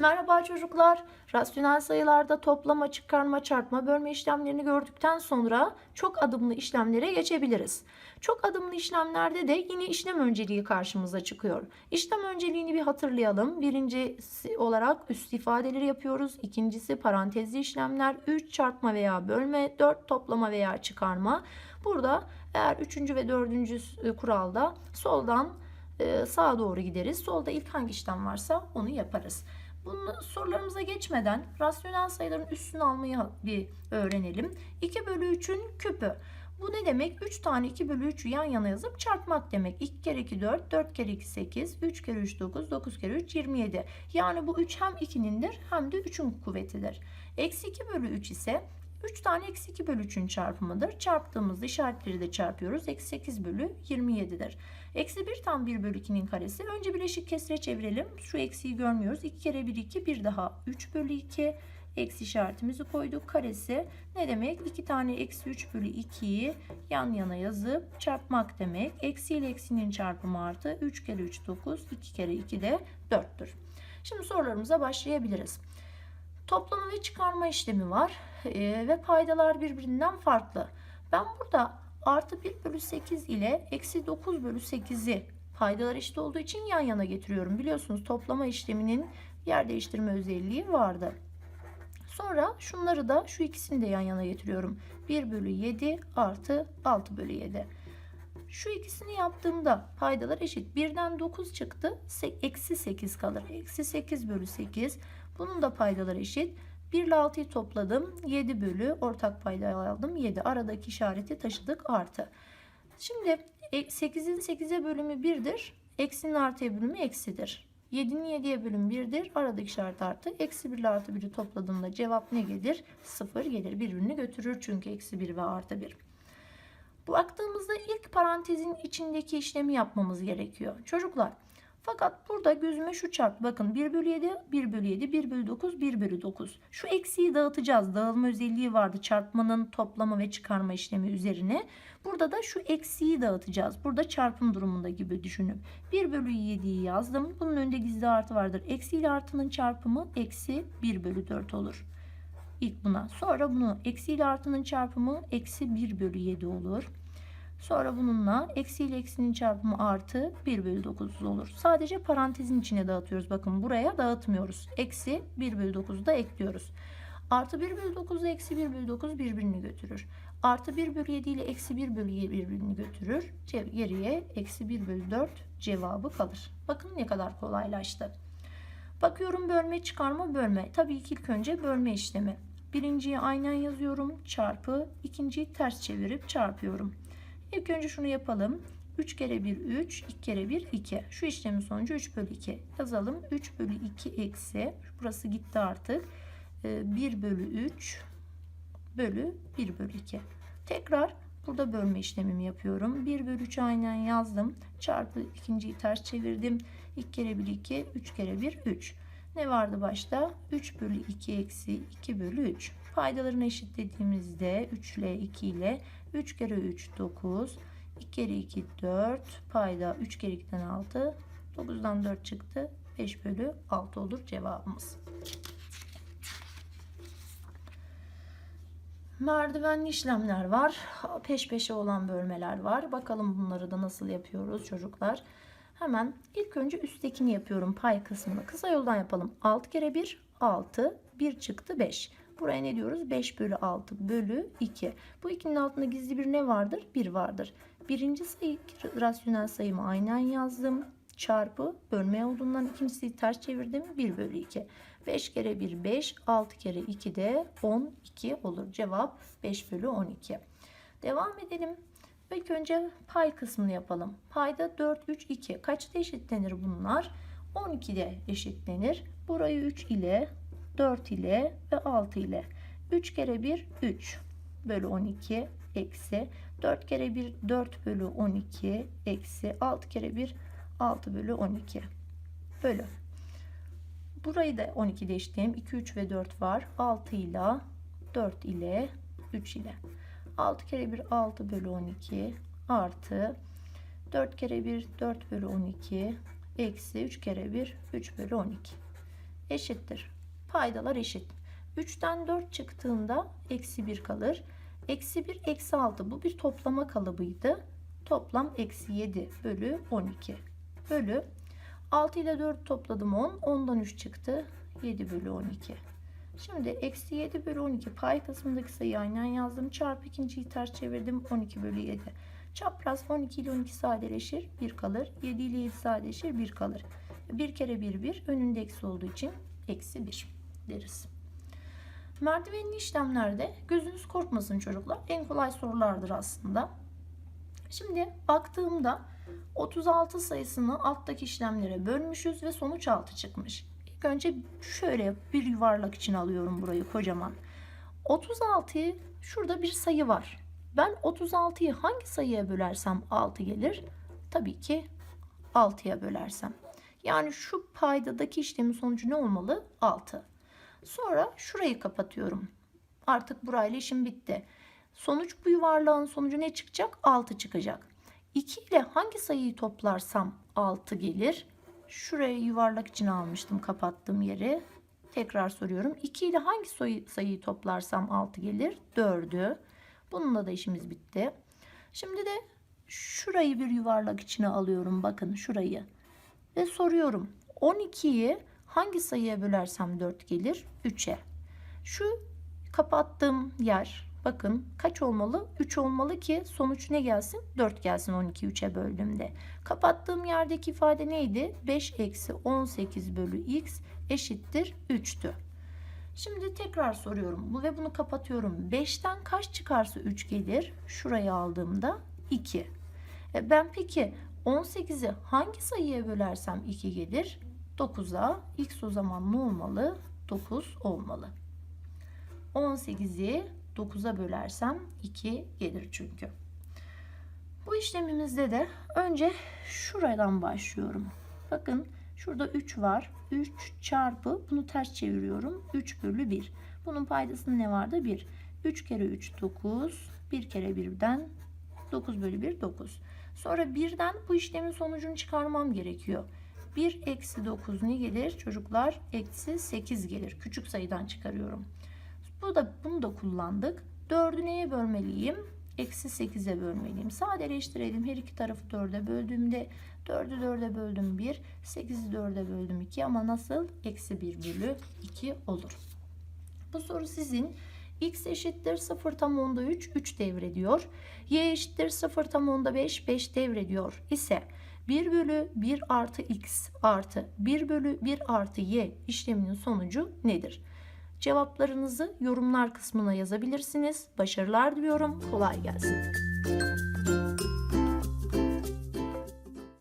Merhaba çocuklar. Rasyonel sayılarda toplama, çıkarma, çarpma, bölme işlemlerini gördükten sonra çok adımlı işlemlere geçebiliriz. Çok adımlı işlemlerde de yine işlem önceliği karşımıza çıkıyor. İşlem önceliğini bir hatırlayalım. Birincisi olarak üst ifadeleri yapıyoruz. İkincisi parantezli işlemler. 3 çarpma veya bölme, 4 toplama veya çıkarma. Burada eğer üçüncü ve dördüncü e, kuralda soldan e, sağa doğru gideriz. Solda ilk hangi işlem varsa onu yaparız. Bunu sorularımıza geçmeden rasyonel sayıların üstünü almayı bir öğrenelim. 2 bölü 3'ün küpü. Bu ne demek? 3 tane 2 bölü 3'ü yan yana yazıp çarpmak demek. 2 kere 2 4, 4 kere 2 8, 3 kere 3 9, 9 kere 3 27. Yani bu 3 hem 2'nindir hem de 3'ün kuvvetidir. Eksi 2 bölü 3 ise 3 tane eksi 2 bölü 3'ün çarpımıdır. Çarptığımızda işaretleri de çarpıyoruz. Eksi 8 bölü 27'dir. Eksi 1 tam 1 bölü 2'nin karesi. Önce bileşik kesire çevirelim. Şu eksiği görmüyoruz. 2 kere 1 2 bir daha 3 bölü 2. Eksi işaretimizi koyduk. Karesi ne demek? 2 tane eksi 3 bölü 2'yi yan yana yazıp çarpmak demek. Eksi ile eksinin çarpımı artı 3 kere 3 9. 2 kere 2 de 4'tür. Şimdi sorularımıza başlayabiliriz. Toplama ve çıkarma işlemi var ee, ve paydalar birbirinden farklı. Ben burada artı 1 bölü 8 ile eksi 9 bölü 8'i paydalar eşit olduğu için yan yana getiriyorum. Biliyorsunuz toplama işleminin yer değiştirme özelliği vardı. Sonra şunları da şu ikisini de yan yana getiriyorum. 1 bölü 7 artı 6 bölü 7. Şu ikisini yaptığımda paydalar eşit. 1'den 9 çıktı. Eksi 8 kalır. Eksi 8 bölü 8. Bunun da paydaları eşit. 1 ile 6'yı topladım. 7 bölü ortak payda aldım. 7 aradaki işareti taşıdık artı. Şimdi 8'in 8'e bölümü 1'dir. Eksinin artıya bölümü eksidir. 7'nin 7'ye bölümü 1'dir. Aradaki işaret artı. Eksi 1 ile artı 1'i topladığımda cevap ne gelir? 0 gelir. Birbirini götürür çünkü eksi 1 ve artı 1. Baktığımızda ilk parantezin içindeki işlemi yapmamız gerekiyor. Çocuklar fakat burada gözüme şu çarp. Bakın 1 bölü 7, 1 bölü 7, 1 bölü 9, 1 bölü 9. Şu eksiği dağıtacağız. Dağılma özelliği vardı. Çarpmanın toplama ve çıkarma işlemi üzerine. Burada da şu eksiği dağıtacağız. Burada çarpım durumunda gibi düşünün. 1 bölü 7'yi yazdım. Bunun önünde gizli artı vardır. Eksi ile artının çarpımı eksi 1 bölü 4 olur. İlk buna. Sonra bunu eksi ile artının çarpımı eksi 1 bölü 7 olur. Sonra bununla eksi ile eksinin çarpımı artı 1 bölü 9 olur. Sadece parantezin içine dağıtıyoruz. Bakın buraya dağıtmıyoruz. Eksi 1 bölü 9'u da ekliyoruz. Artı 1 bölü 9 ile eksi 1 bölü 9 birbirini götürür. Artı 1 bölü 7 ile eksi 1 bölü 7 birbirini götürür. Geriye eksi 1 bölü 4 cevabı kalır. Bakın ne kadar kolaylaştı. Bakıyorum bölme çıkarma bölme. Tabii ki ilk önce bölme işlemi. Birinciyi aynen yazıyorum. Çarpı. ikinciyi ters çevirip çarpıyorum. İlk önce şunu yapalım. 3 kere 1 3, 2 kere 1 2. Şu işlemin sonucu 3 bölü 2. Yazalım. 3 bölü 2 eksi. Burası gitti artık. 1 ee, bölü 3 bölü 1 bölü 2. Tekrar burada bölme işlemimi yapıyorum. 1 bölü 3 aynen yazdım. Çarpı ikinciyi ters çevirdim. 2 kere 1 2, 3 kere 1 3. Ne vardı başta? 3 bölü 2 eksi 2 bölü 3. Paydalarını eşitlediğimizde 3 ile 2 ile 3 kere 3 9. 2 kere 2 4. Payda 3 kere 2'den 6. 9'dan 4 çıktı. 5 bölü 6 olur cevabımız. Merdivenli işlemler var. Peş peşe olan bölmeler var. Bakalım bunları da nasıl yapıyoruz çocuklar. Hemen ilk önce üsttekini yapıyorum pay kısmını. Kısa yoldan yapalım. 6 kere 1 6. 1 çıktı 5. Buraya ne diyoruz? 5 bölü 6 bölü 2. Bu ikinin altında gizli bir ne vardır? 1 vardır. Birinci sayı rasyonel sayımı aynen yazdım. Çarpı bölme olduğundan ikincisi ters çevirdim. 1 bölü 2. 5 kere 1 5. 6 kere 2 de 12 olur. Cevap 5 bölü 12. Devam edelim. İlk önce pay kısmını yapalım. Payda 4, 3, 2. Kaçta eşitlenir bunlar? 12'de eşitlenir. Burayı 3 ile 4 ile ve 6 ile 3 kere 1 3 bölü 12 eksi 4 kere 1 4 bölü 12 eksi 6 kere 1 6 bölü 12 bölü. Burayı da 12 eşitleyeyim. 2, 3 ve 4 var. 6 ile 4 ile 3 ile. 6 kere 1 6 bölü 12 artı 4 kere 1 4 bölü 12 eksi 3 kere 1 3 bölü 12. eşittir. Paydalar eşit. 3'ten 4 çıktığında eksi 1 kalır. Eksi 1 eksi 6 bu bir toplama kalıbıydı. Toplam eksi 7 bölü 12 bölü 6 ile 4 topladım 10. 10'dan 3 çıktı. 7 bölü 12. Şimdi eksi 7 bölü 12 pay kısmındaki sayıyı aynen yazdım. Çarpı ikinciyi ters çevirdim. 12 bölü 7. Çapraz 12 ile 12 sadeleşir. 1 kalır. 7 ile 7 sadeleşir. 1 kalır. 1 kere 1 1. Önünde eksi olduğu için eksi 1 deriz. Merdivenli işlemlerde gözünüz korkmasın çocuklar. En kolay sorulardır aslında. Şimdi baktığımda 36 sayısını alttaki işlemlere bölmüşüz ve sonuç 6 çıkmış. İlk önce şöyle bir yuvarlak için alıyorum burayı kocaman. 36'yı şurada bir sayı var. Ben 36'yı hangi sayıya bölersem 6 gelir? Tabii ki 6'ya bölersem. Yani şu paydadaki işlemin sonucu ne olmalı? 6. Sonra şurayı kapatıyorum. Artık burayla işim bitti. Sonuç bu yuvarlağın sonucu ne çıkacak? 6 çıkacak. 2 ile hangi sayıyı toplarsam 6 gelir? Şuraya yuvarlak için almıştım kapattığım yeri. Tekrar soruyorum. 2 ile hangi sayı- sayıyı toplarsam 6 gelir? 4'ü. Bununla da işimiz bitti. Şimdi de şurayı bir yuvarlak içine alıyorum. Bakın şurayı. Ve soruyorum. 12'yi hangi sayıya bölersem 4 gelir? 3'e. Şu kapattığım yer bakın kaç olmalı? 3 olmalı ki sonuç ne gelsin? 4 gelsin 12 3'e böldüğümde. Kapattığım yerdeki ifade neydi? 5 eksi 18 bölü x eşittir 3'tü. Şimdi tekrar soruyorum ve bunu kapatıyorum. 5'ten kaç çıkarsa 3 gelir? Şurayı aldığımda 2. E ben peki 18'i hangi sayıya bölersem 2 gelir? 9'a x o zaman ne olmalı? 9 olmalı. 18'i 9'a bölersem 2 gelir çünkü. Bu işlemimizde de önce şuradan başlıyorum. Bakın şurada 3 var. 3 çarpı bunu ters çeviriyorum. 3 bölü 1. Bunun paydasında ne vardı? 1. 3 kere 3 9. 1 kere 1'den 9 bölü 1 9. Sonra 1'den bu işlemin sonucunu çıkarmam gerekiyor. 1 eksi 9 ne gelir? Çocuklar eksi 8 gelir. Küçük sayıdan çıkarıyorum. Bu da, bunu da kullandık. 4'ü neye bölmeliyim? Eksi 8'e bölmeliyim. Sadeleştirelim. Her iki tarafı 4'e böldüğümde 4'ü 4'e böldüm 1. 8'i 4'e böldüm 2 ama nasıl? Eksi 1 bölü 2 olur. Bu soru sizin. X eşittir 0 tam onda 3, 3 devrediyor. Y eşittir 0 tam onda 5, 5 devrediyor ise 1 bölü 1 artı x artı 1 bölü 1 artı y işleminin sonucu nedir? Cevaplarınızı yorumlar kısmına yazabilirsiniz. Başarılar diliyorum. Kolay gelsin.